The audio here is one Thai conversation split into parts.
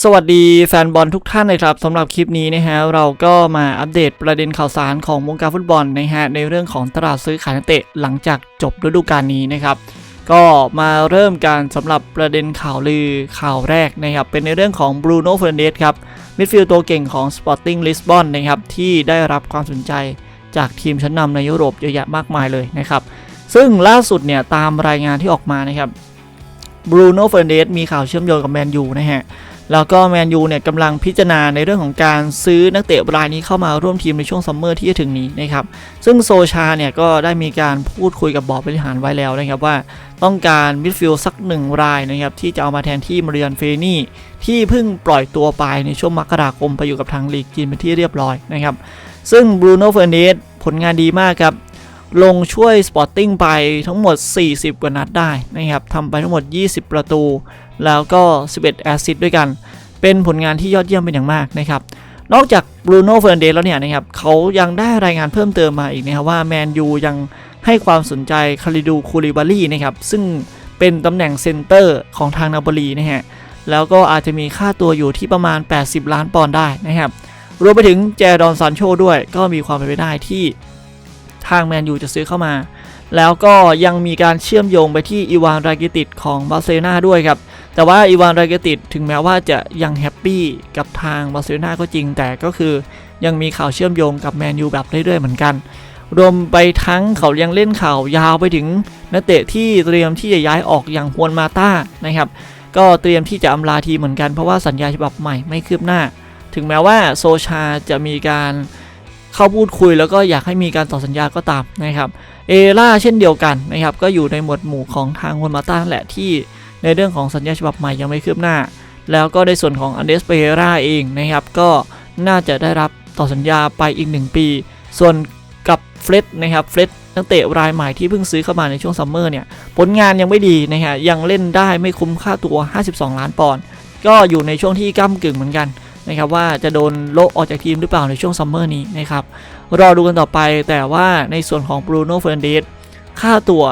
สวัสดีแฟนบอลทุกท่านนะครับสำหรับคลิปนี้นะฮะเราก็มาอัปเดตประเด็นข่าวสารของวงการฟุตบอลนะฮะในเรื่องของตลาดซื้อขายนักเตะหลังจากจบฤดูกาลนี้นะครับ ก็มาเริ่มการสำหรับประเด็นข่าวลือข่าวแรกนะครับ เป็นในเรื่องของบรูโน่เฟ r ร์เดสครับมิดฟิลด์ตัวเก่งของ Sporting Lisbon นะครับที่ได้รับความสนใจจากทีมชั้นนำในยุโรปเยอะแยะมากมายเลยนะครับ ซึ่งล่าสุดเนี่ยตามรายงานที่ออกมานะครับบรูโน่เฟ r ร์เดสมีข่าวเชื่อมโยงกับแมนยูนะฮะ แล้วก็แมนยูเนี่ยกำลังพิจารณาในเรื่องของการซื้อนักเตะรายนี้เข้ามาร่วมทีมในช่วงซัมเมอร์ที่จะถึงนี้นะครับซึ่งโซชาเนี่ยก็ได้มีการพูดคุยกับบอร์ดบริหารไว้แล้วนะครับว่าต้องการมิดฟิลด์สักหนึ่งรายนะครับที่จะเอามาแทนที่มาเรียนเฟนี่ ที่เพิ่งปล่อยตัวไปในช่วงมกราคมไปอยู่กับทางลีกจีนเป็นที่เรียบร้อยนะครับซึ่งบรูโน่เฟอร์เนสผลงานดีมากครับลงช่วยสปอร์ติ้งไปทั้งหมด 40 กว่านัดได้นะครับทำไปทั้งหมด 20 ประตู แล้วก็ 11 แอสซิสด้วยกัน เป็นผลงานที่ยอดเยี่ยมเป็นอย่างมากนะครับ นอกจากบรูโน่เฟ r ร์นเดสแล้วเนี่ยนะครับเขายังได้รายงานเพิ่มเติมมาอีกนะครับว่าแมนยูยังให้ความสนใจคาริดูคูลิบารีนะครับซึ่งเป็นตำแหน่งเซนเตอร์ของทางนาโปลีนะฮะแล้วก็อาจจะมีค่าตัวอยู่ที่ประมาณ 80 ล้านปอนด์ได้นะครับ รวมไปถึงแจดอนซานโชด้วย ก็มีความเป็นไปได้ที่ทางแมนยูจะซื้อเข้ามา แล้วก็ยังมีการเชื่อมโยงไปที่อีวานรากิติดของบาร์เซโลนาด้วยครับ แต่ว่าอีวานไรเกติดถึงแม้ว่าจะยังแฮปปี้กับทางบาร์เซโลนาก็จริง แต่ก็คือยังมีข่าวเชื่อมโยงกับแมนยูแบบเรื่อยๆเหมือนกัน รวมไปทั้งเขายังเล่นข่าวยาวไปถึงนักเตะที่เตรียมที่จะย้ายออกอย่างฮวนมาต้านะครับ ก็เตรียมที่จะอำลาทีเหมือนกันเพราะว่าสัญญาฉบับใหม่ไม่คืบหน้า ถึงแม้ว่าโซชาจะมีการเข้าพูดคุยแล้วก็อยากให้มีการต่อสัญญาก็ตามนะครับ เอล่าเช่นเดียวกันนะครับ ก็อยู่ในหมวดหมู่ของทางฮวนมาต้าแหละที่ ในเรื่องของสัญญาฉบับใหม่ยังไม่คืบหน้า แล้วก็ในส่วนของอันเดสเปเราเองนะครับก็น่าจะได้รับต่อสัญญาไปอีก 1 ปี ส่วนกับเฟรดนะครับเฟรดนักเตะรายใหม่ที่เพิ่งซื้อเข้ามาในช่วงซัมเมอร์เนี่ยผลงานยังไม่ดีนะฮะยังเล่นได้ไม่คุ้มค่าตัว 52 ล้านปอนด์ก็อยู่ในช่วงที่ก้ากึ่งเหมือนกันนะครับว่าจะโดนโละออกจากทีมหรือเปล่าในช่วงซัมเมอร์นี้นะครับรอดูกันต่อไปแต่ว่าในส่วนของบรูโน่เฟร์นเดสค่าตัว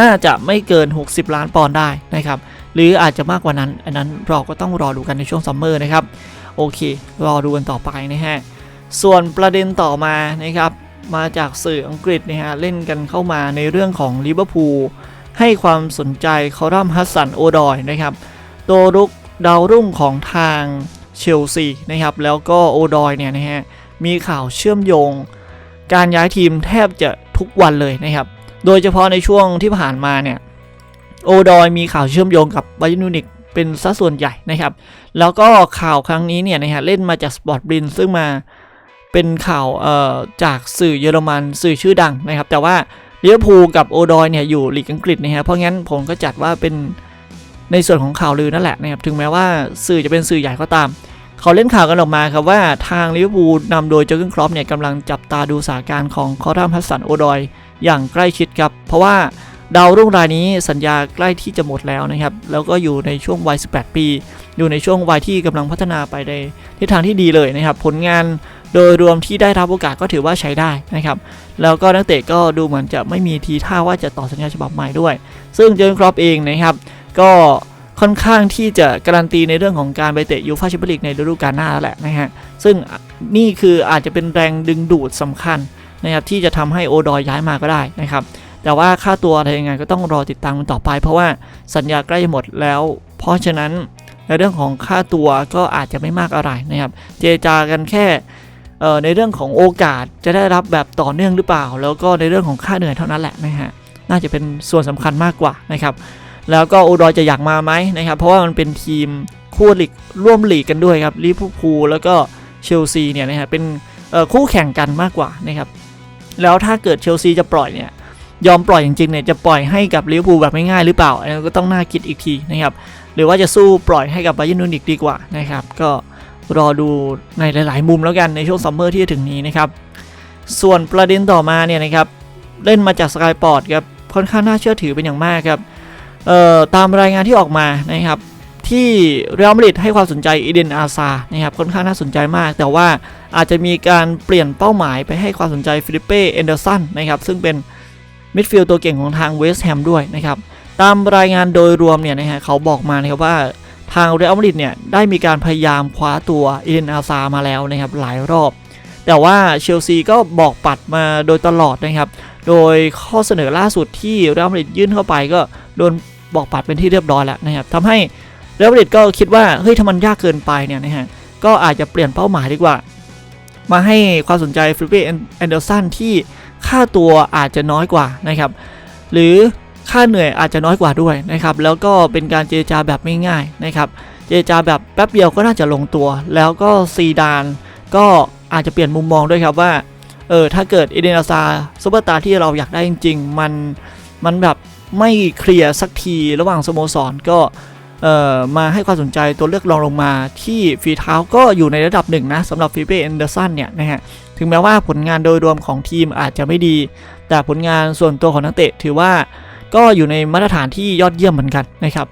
น่าจะไม่เกิน 60 ล้านปอนด์ได้นะครับ หรืออาจจะมากกว่านั้น อันนั้นเราก็ต้องรอดูกันในช่วงซัมเมอร์นะครับ โอเค รอดูกันต่อไปนะฮะ ส่วนประเด็นต่อมานะครับ มาจากสื่ออังกฤษนะฮะ เล่นกันเข้ามาในเรื่องของลิเวอร์พูลให้ความสนใจคอรัมฮัสสันโอดอยนะครับตัวรุกดาวรุ่งของทางเชลซีนะครับ แล้วก็โอดอยเนี่ยนะฮะ มีข่าวเชื่อมโยง การย้ายทีมแทบจะทุกวันเลยนะครับ โดยเฉพาะในช่วงที่ผ่านมาเนี่ยโอดอยมีข่าวเชื่อมโยงกับไบายูนิกเป็นสัดส่วนใหญ่นะครับ แล้วก็ข่าวครั้งนี้เนี่ยนะฮะเล่นมาจากสปอร์ตบินซึ่งมาเป็นข่าวเอ่อจากสื่อเยอรมันสื่อชื่อดังนะครับ แต่ว่าลิเวอร์พูลกับโอดอยเนี่ยอยู่ลีกอังกฤษนะฮะเพราะงั้นผมก็จัดว่าเป็นในส่วนของข่าวลือนั่นแหละนะครับถึงแม้ว่าสื่อจะเป็นสื่อใหญ่ก็ตาม เขาเล่นข่าวกันออกมาครับว่าทางลิเวอร์พูลนำโดยเจอร์เกนครอปเนี่ยกำลังจับตาดูสถานการณ์ของคอรัมฮัสสันโอดอย อย่างใกล้ชิดครับ เพราะว่าดาวรุ่งรายนี้สัญญาใกล้ที่จะหมดแล้วนะครับ แล้วก็อยู่ในช่วงวัย 18 ปี อยู่ในช่วงวัยที่กำลังพัฒนาไปในทิศทางที่ดีเลยนะครับ ผลงานโดยรวมที่ได้รับโอกาสก็ถือว่าใช้ได้นะครับ แล้วก็นักเตะก็ดูเหมือนจะไม่มีทีท่าว่าจะต่อสัญญาฉบับใหม่ด้วย ซึ่งเจอร์ครอปเองนะครับ ก็ค่อนข้างที่จะการันตีในเรื่องของการไปเตะยูฟ่าแชมเปี้ยนลีกในฤดูกาลหน้าแล้วแหละนะฮะ ซึ่งนี่คืออาจจะเป็นแรงดึงดูดสำคัญ นะครับที่จะทำให้โอดอยย้ายมาก็ได้นะครับแต่ว่าค่าตัวอะไรยังไงก็ต้องรอติดตามกันต่อไป เพราะว่าสัญญาใกล้หมดแล้ว เพราะฉะนั้นในเรื่องของค่าตัวก็อาจจะไม่มากอะไรนะครับ เจจากันแค่ในเรื่องของโอกาสจะได้รับแบบต่อเนื่องหรือเปล่า แล้วก็ในเรื่องของค่าเหนื่อยเท่านั้นแหละนะฮะน่าจะเป็นส่วนสำคัญมากกว่านะครับแล้วก็โอดอยจะอยากมาไหมนะครับ เพราะว่ามันเป็นทีมคู่ลีกร่วมลีกกันด้วยครับลิเวอร์พูลแล้วก็เชลซีเนี่ยนะฮะเป็นคู่แข่งกันมากกว่านะครับ แล้วถ้าเกิดเชลซีจะปล่อยเนี่ยยอมปล่อยจริงๆเนี่ยจะปล่อยให้กับลิเวอร์พูลแบบง่ายๆหรือเปล่าอันนี้ก็ต้องน่าคิดอีกทีนะครับหรือว่าจะสู้ปล่อยให้กับไบาเยิร์นมิวนิกดีกว่านะครับก็รอดูในหลาย ๆ มุมแล้วกันในช่วงซัมเมอร์ที่จะถึงนี้นะครับส่วนประเด็นต่อมาเนี่ยนะครับเล่นมาจากสกายปอร์ตครับค่อนข้างน่าเชื่อถือเป็นอย่างมากครับเอ่อตามรายงานที่ออกมานะครับ ที่เรอัลมาดริดให้ความสนใจอีเดนอาซานะครับค่อนข้างน่าสนใจมาก แต่ว่าอาจจะมีการเปลี่ยนเป้าหมายไปให้ความสนใจฟิลิปเป้เอนเดอร์สันนะครับซึ่งเป็นมิดฟิลด์ตัวเก่งของทางเวสต์แฮมด้วยนะครับตามรายงานโดยรวมเนี่ยนะฮะเขาบอกมานะครับว่าทางเรอัลมาดริดเนี่ยได้มีการพยายามคว้าตัวเอเดนอาซามาแล้วนะครับหลายรอบ แต่ว่าเชลซีก็บอกปัดมาโดยตลอดนะครับโดยข้อเสนอล่าสุดที่เรอัลมาดริดยื่นเข้าไปก็โดนบอกปัดเป็นที่เรียบร้อยแล้วนะครับทำให้ เรอัลมาดริดก็คิดว่าเฮ้ยถ้ามันยากเกินไปเนี่ยนะฮะก็อาจจะเปลี่ยนเป้าหมายดีกว่า มาให้ความสนใจฟลิปเป้แอนเดอร์สันที่ค่าตัวอาจจะน้อยกว่านะครับ หรือค่าเหนื่อยอาจจะน้อยกว่าด้วยนะครับ แล้วก็เป็นการเจรจาแบบไม่ง่ายนะครับ เจรจาแบบแป๊บเดียวก็น่าจะลงตัว แล้วก็ซีดานก็อาจจะเปลี่ยนมุมมองด้วยครับว่า เออถ้าเกิดเอเดนอาซาซุปเปอร์สตาร์ที่เราอยากได้จริง ๆ มันมันแบบไม่เคลียร์สักทีระหว่างสโมสรก็ มาให้ความสนใจตัวเลือกรองลงมาที่ฝีเท้าก็อยู่ในระดับหนึ่งนะสำหรับฟิเป้แอนเดอร์สันเนี่ยนะฮะถึงแม้ว่าผลงานโดยรวมของทีมอาจจะไม่ดี แต่ผลงานส่วนตัวของนักเตะถือว่าก็อยู่ในมาตรฐานที่ยอดเยี่ยมเหมือนกันนะครับ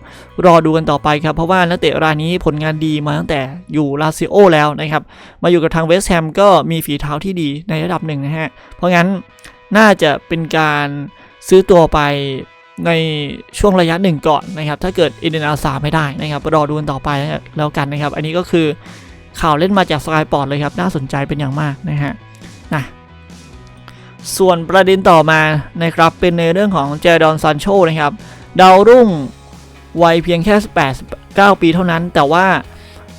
รอดูกันต่อไปครับ เพราะว่านักเตะรายนี้ผลงานดีมาตั้งแต่อยู่ลาซิโอแล้วนะครับ มาอยู่กับทางเวสต์แฮมก็มีฝีเท้าที่ดีในระดับหนึ่งนะฮะ เพราะงั้นน่าจะเป็นการซื้อตัวไป ในช่วงระยะหนึ่งก่อนนะครับ ถ้าเกิดเอเดนอาซาไม่ได้นะครับรอดูกันต่อไปแล้วกันนะครับ อันนี้ก็คือข่าวเล่นมาจากสกายปอร์ตเลยครับ น่าสนใจเป็นอย่างมากนะฮะนะส่วนประเด็นต่อมานะครับเป็นในเรื่องของเจดอนซันโชนะครับดาวรุ่งวัยเพียงแค่89 ปีเท่านั้น แต่ว่า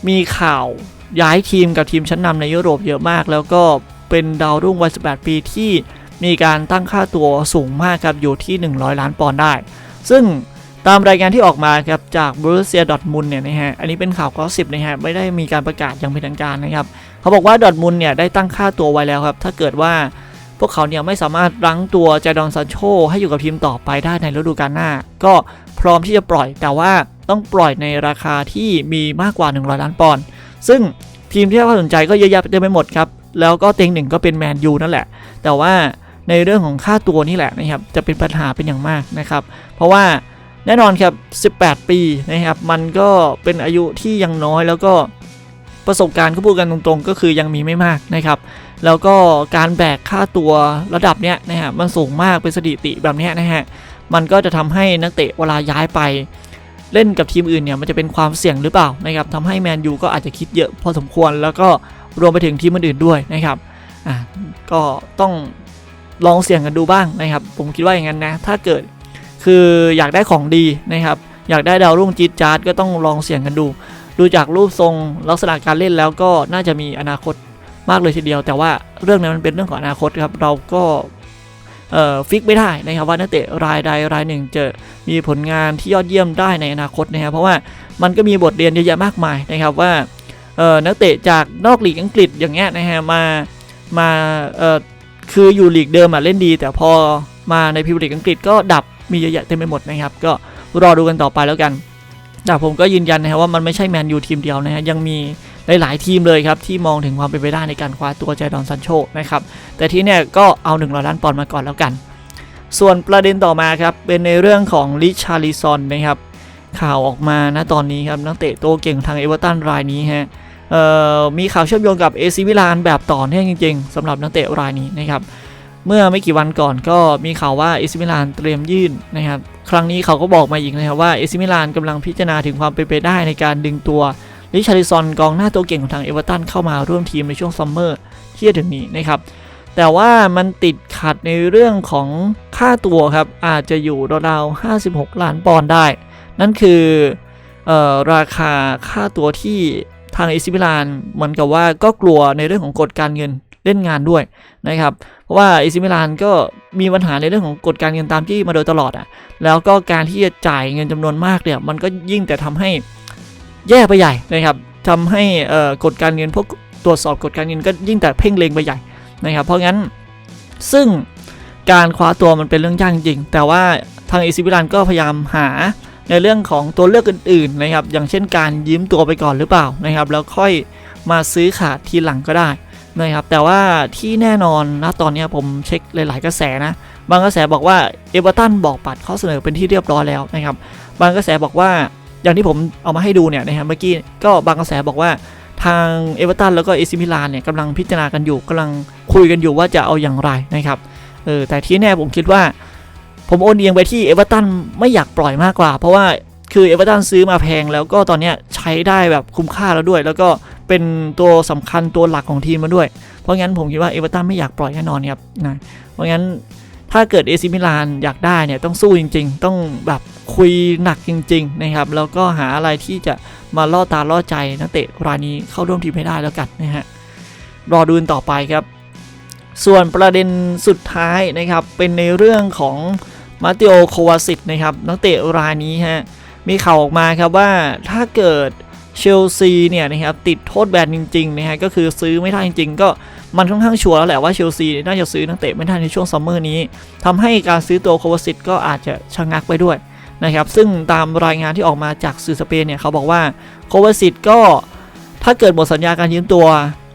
มีข่าวย้ายทีมกับทีมชั้นนำในยุโรปเยอะมาก แล้วก็เป็นดาวรุ่งวัย 18 ปีที่ มีการตั้งค่าตัวสูงมากครับอยู่ที่ 100 ล้านปอนด์ได้ ซึ่งตามรายงานที่ออกมาครับจากบรูเซียดอทมุนเนี่ยนะฮะ อันนี้เป็นข่าวก็สิบนะฮะ ไม่ได้มีการประกาศอย่างเป็นทางการนะครับ เขาบอกว่าดอทมุนเนี่ยได้ตั้งค่าตัวไว้แล้วครับ ถ้าเกิดว่าพวกเขาเนี่ยไม่สามารถรั้งตัวจดอนซานโชให้อยู่กับทีมต่อไปได้ในฤดูกาลหน้า ก็พร้อมที่จะปล่อย แต่ว่าต้องปล่อยในราคาที่มีมากกว่า 100 ล้านปอนด์ ซึ่งทีมที่น่าสนใจก็เยอะแยะเต็มไปหมดครับ แล้วก็เต็งหนึ่งก็เป็นแมนยูนั่นแหละ แต่ว่า ในเรื่องของค่าตัวนี่แหละนะครับจะเป็นปัญหาเป็นอย่างมากนะครับ เพราะว่าแน่นอนครับ 18 ปีนะครับ มันก็เป็นอายุที่ยังน้อยแล้วก็ประสบการณ์ก็พูดกันตรงๆ ก็คือยังมีไม่มากนะครับ แล้วก็การแบกค่าตัวระดับเนี้ยนะฮะมันสูงมากเป็นสถิติแบบเนี้ยนะฮะมันก็จะทำให้นักเตะเวลาย้ายไป เล่นกับทีมอื่นเนี่ยมันจะเป็นความเสี่ยงหรือเปล่านะครับทำให้แมนยูก็อาจจะคิดเยอะพอสมควร แล้วก็รวมไปถึงทีมอื่นๆด้วยนะครับอะก็ต้อง ลองเสี่ยงกันดูบ้างนะครับ ผมคิดว่าอย่างนั้นนะ ถ้าเกิดคืออยากได้ของดีนะครับ อยากได้ดาวรุ่งจีดจ๊าดก็ต้องลองเสี่ยงกันดู ดูจากรูปทรงลักษณะการเล่นแล้วก็น่าจะมีอนาคตมากเลยทีเดียว แต่ว่าเรื่องนั้มันเป็นเรื่องของอนาคตครับ เราก็เอ่อฟิกไม่ได้นะครับว่านักเตะรายใดรายหนึ่งจะมีผลงานที่ยอดเยี่ยมได้ในอนาคตนะครับเพราะว่ามันก็มีบทเรียนเยอะแยะมากมายนะครับว่านักเตะจากนอกลีกอังกฤษอย่างเงี้ยนะฮะมามา คืออยู่ลีกเดิมอะเล่นดี แต่พอมาในพรีเมียร์ลีกอังกฤษก็ดับมีเยอะแยะเต็มไปหมดนะครับ ก็รอดูกันต่อไปแล้วกันแต่ผมก็ยืนยันนะครับว่ามันไม่ใช่แมนยูทีมเดียวนะฮะยังมีหลาย ๆ ทีมเลยครับ ที่มองถึงความเป็นไปได้ในการคว้าตัวใจดอนซันโชนะครับ แต่ที่เนี่ยก็เอา1 0 0ล้านปอนด์มาก่อนแล้วกัน ส่วนประเด็นต่อมาครับ เป็นในเรื่องของลิชาริซอนนะครับ ข่าวออกมาณตอนนี้ครับ นักเตะโตเก่งทางเอเวอร์ตันรายนี้ฮะ มีข่าวเชื่อมโยงกับเอซิมิลานแบบต่อเนื่องจริงๆสำหรับนักเตะรายนี้นะครับเมื่อไม่กี่วันก่อนก็มีข่าวว่าเอซิมิลานเตรียมยื่นนะครับครั้งนี้เขาก็บอกมาอีกนะครับว่าเอซิมิลานกำลังพิจารณาถึงความเป็นไปได้ในการดึงตัวลิชาริซอนกองหน้าตัวเก่งของทางเอเวอร์ตันเข้ามาร่วมทีมในช่วงซัมเมอร์ที่จะถึงนี้นะครับแต่ว่ามันติดขัดในเรื่องของค่าตัวครับอาจจะอยู่ราวๆ56 ล้านปอนด์ได้ นั่นคือออราคาค่าตัวที่ ทางเอซิมิลานเหมือนกับว่าก็กลัวในเรื่องของกฎการเงินเล่นงานด้วยนะครับ เพราะว่าเอซิมิลานก็มีปัญหาในเรื่องของกฎการเงินตามที่มาโดยตลอดอะ แล้วก็การที่จะจ่ายเงินจำนวนมากเนี่ย มันก็ยิ่งแต่ทำให้แย่ไปใหญ่นะครับทำให้กฎการเงินพวกตรวจสอบกฎการเงินก็ยิ่งแต่เพ่งเล็งไปใหญ่นะครับ เพราะงั้นซึ่งการคว้าตัวมันเป็นเรื่องยากจริง แต่ว่าทางเอซิมิลานก็พยายามหา ในเรื่องของตัวเลือกอื่นๆนะครับ อย่างเช่นการยืมตัวไปก่อนหรือเปล่านะครับ แล้วค่อยมาซื้อขาดทีหลังก็ได้นะครับ แต่ว่าที่แน่นอนนะตอนนี้ผมเช็คหลาย ๆ กระแสนะ บางกระแสบอกว่าเอเวอร์ตันบอกปัดข้อเสนอเป็นที่เรียบร้อยแล้วนะครับ บางกระแสบอกว่าอย่างที่ผมเอามาให้ดูเนี่ยนะครับเมื่อกี้ก็บางกระแสบอกว่าทางเอเวอร์ตันแล้วก็เอซิมิลานเนี่ยกำลังพิจารณากันอยู่กำลังคุยกันอยู่ว่าจะเอาอย่างไรนะครับเออแต่ที่แน่ผมคิดว่า ผมโอนเอียงไปที่เอเวอร์ตันไม่อยากปล่อยมากกว่า เพราะว่าคือเอเวอร์ตันซื้อมาแพงแล้วก็ตอนนี้ใช้ได้แบบคุ้มค่าแล้วด้วย แล้วก็เป็นตัวสำคัญตัวหลักของทีมมาด้วย เพราะงั้นผมคิดว่าเอเวอร์ตันไม่อยากปล่อยแน่นอนครับนะเพราะงั้นถ้าเกิดเอซิมิลานอยากได้เนี่ยต้องสู้จริง ๆ ต้องแบบคุยหนักจริง ๆ นะครับ แล้วก็หาอะไรที่จะมาล่อตาล่อใจนักเตะรายนี้เข้าร่วมทีมให้ได้แล้วกันนะฮะรอดูนต่อไปครับ ส่วนประเด็นสุดท้ายนะครับเป็นในเรื่องของ มาติโอโควาซิตนะครับนักเตะรายนี้ฮะมีข่าวออกมาครับว่าถ้าเกิดเชลซีเนี่ยนะครับติดโทษแบนจริงๆนะฮะก็คือซื้อไม่ได้จริง ๆ ก็มันค่อนข้างชัวร์แล้วแหละว่าเชลซีน่าจะซื้อนักเตะไม่ได้ในช่วงซัมเมอร์นี้ทำให้การซื้อตัวโควาซิตก็อาจจะชะงักไปด้วยนะครับซึ่งตามรายงานที่ออกมาจากสื่อสเปนเนี่ยเขาบอกว่าโควาซิตก็ถ้าเกิดหมดสัญญาการยืมตัว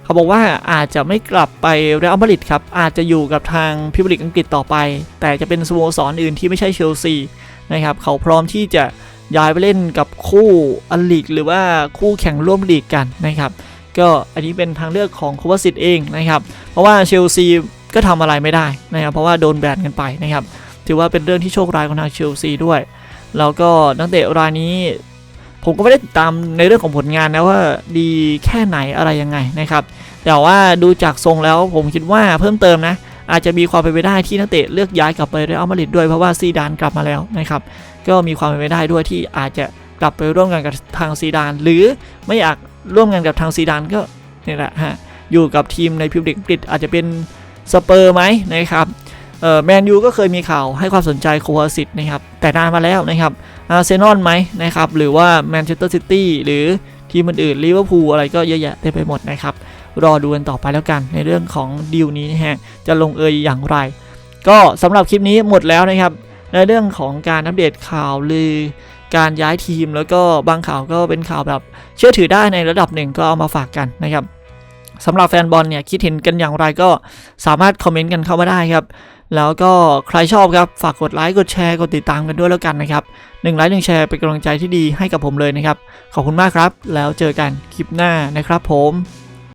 เขาบอกว่าอาจจะไม่กลับไปเรอัลมาดริดครับ อาจจะอยู่กับทางพิมยร์ลีกอังกฤษต่อไป แต่จะเป็นสโมสรอื่นที่ไม่ใช่เชลซีนะครับเขาพร้อมที่จะย้ายไปเล่นกับคู่อันลีกหรือว่าคู่แข่งร่วมลีกกันนะครับ ก็อันนี้เป็นทางเลือกของโควาซิตเองนะครับ เพราะว่าเชลซีก็ทำอะไรไม่ได้นะครับ เพราะว่าโดนแบนกันไปนะครับ ถือว่าเป็นเรื่องที่โชคร้ายของทางเชลซีด้วย แล้วก็นักเตะรายนี้ ผมก็ไม่ได้ติดตามในเรื่องของผลงานนะว่าดีแค่ไหนอะไรยังไงนะครับ แต่ว่าดูจากทรงแล้วผมคิดว่าเพิ่มเติมนะ อาจจะมีความเป็นไปได้ที่นักเตะเลือกย้ายกลับไปเรอัลมาดริดด้วยเพราะว่าซีดานกลับมาแล้วนะครับ ก็มีความเป็นไปได้ด้วยที่อาจจะกลับไปร่วมกันกับทางซีดาน หรือไม่อยากร่วมกันกับทางซีดานก็นี่แหละฮะอยู่กับทีมในพิมพ์ลีกอังกฤษอาจจะเป็นสเปอร์ไหมนะครับ แมนยูก็เคยมีข่าวให้ความสนใจโควาสิตนะครับ แต่นานมาแล้วนะครับอาร์เซนอลไหมนะครับ หรือว่าแมนเชสเตอร์ซิตี้หรือทีมอื่นๆลิเวอร์พูลอะไรก็เยอะแยะเต็มไปหมดนะครับ รอดูกันต่อไปแล้วกันในเรื่องของดีลนี้นะฮะจะลงเอยอย่างไร ก็สำหรับคลิปนี้หมดแล้วนะครับ ในเรื่องของการอัปเดตข่าวลือการย้ายทีมแล้วก็บางข่าวก็เป็นข่าวแบบเชื่อถือได้ในระดับหนึ่งก็เอามาฝากกันนะครับสำหรับแฟนบอลเนี่ยคิดเห็นกันอย่างไรก็สามารถคอมเมนต์กันเข้ามาได้ครับ แล้วก็ใครชอบครับฝากกดไลค์กดแชร์กดติดตามกันด้วยแล้วกันนะครับหนึ่งไลค์หนึ่งแชร์เป็นกำลังใจที่ดีให้กับผมเลยนะครับ ขอบคุณมากครับ แล้วเจอกันคลิปหน้านะครับผม